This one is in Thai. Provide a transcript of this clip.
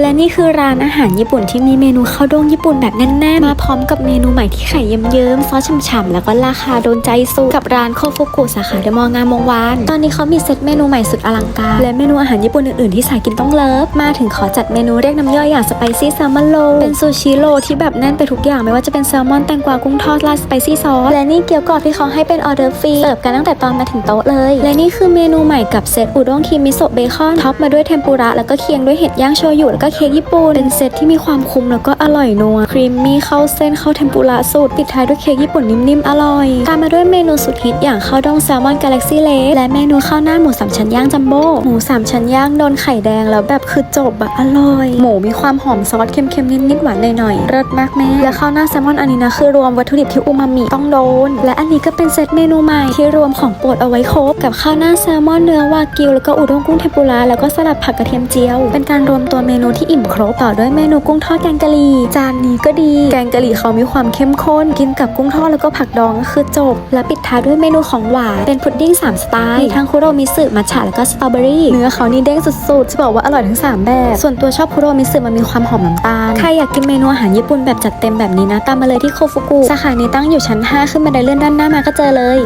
และนี่คือร้านอาหารญี่ปุ่นที่มีเมนูข้าวด้งญี่ปุ่นแบบแน่นๆ มาพร้อมกับเมนูใหม่ที่ไข่เยิ้มๆซอสฉ่ำๆแล้วก็ราคาโดนใจสุดกับร้านโคฟุกุสาขาเดมอลล์งามวงวานตอนนี้เขามีเซตเมนูใหม่สุดอลังการ และเมนูอาหารญี่ปุ่นอื่นๆที่สายกินต้องเลิฟ มาถึงขอจัดเมนูเรียกน้ำย่อยอย่างสไปซี่แซลมอนโลเป็นซูชิโลที่แบบแน่นไปทุกอย่างไม่ว่าจะเป็นแซลมอนแตงกวากุ้งทอดราดสไปซี่ซอสและนี่เกี๊ยวกรอบที่เขาให้เป็นออเดอร์ฟรีเสิร์ฟกันตั้งแต่ตอนมาถึงโต๊ะเลย และนี่คือเมนูใหม่กับเซตอุด้งคีมิโซะเบคอนท็อปมาด้วยเทมปุระแล้วก็เคียงด้วยเห็ดย่างโชยุแล้วก็เค้กญี่ปุ่น เป็นเซตที่มีความคุ้มแล้วก็อร่อยนัว ครีมมี่เข้าเส้นเข้าเทมปุระสูตรปิดท้ายด้วยเค้กญี่ปุ่นนิ่มๆอร่อย ตามมาด้วยเมนูสุดฮิตอย่างข้าวด้งแซลมอนกาแล็กซี่เลและเมนูข้าวหน้าหมูสามชั้นย่างจัมโบ้หมูสามชั้นย่างโดนไข่แดงแล้วแบบคือจบอะอร่อย หมูมีความหอมซอสเค็มๆนิดๆหวานหน่อยๆเลิศมากแม่และข้าวหน้าแซลมอนอันนี้นะคือรวมวัตถุดิบที่อูมามิต้องโดน และอันนี้ก็เป็นเซตเมนูใหม่ที่รวมของโปรดเอาไว้ครบกับข้าวหน้าแซลมอนเนื้อวากิวแล้วก็อุด้งกุ้งเทมปุระแล้วก็สลัดผักกระเทียมเจียว เป็นการรวมตัวเมนูที่อิ่มครบต่อด้วยเมนูกุ้งทอดแกงกะหรี่จานนี้ก็ดี แกงกะหรี่เขามีความเข้มข้น กินกับกุ้งทอดแล้วก็ผักดองก็คือจบ และปิดท้ายด้วยเมนูของหวานเป็นพุดดิ้งสามสไตล์มีทั้งคุโรมิสึมัทฉะแล้วก็สตรอเบอรี่เนื้อเขานี่เด้งสุดๆจะบอกว่าอร่อยทั้งสามแบบ ส่วนตัวชอบคุโรมิสึมันมีความหอมน้ำตาลใครอยากกินเมนูอาหารญี่ปุ่นแบบจัดเต็มแบบนี้นะตามมาเลยที่โคฟุกุสาขานี้ตั้งอยู่ชั้น 5 ขึ้นบันไดเลื่อนด้านหน้ามาก็เจอเลย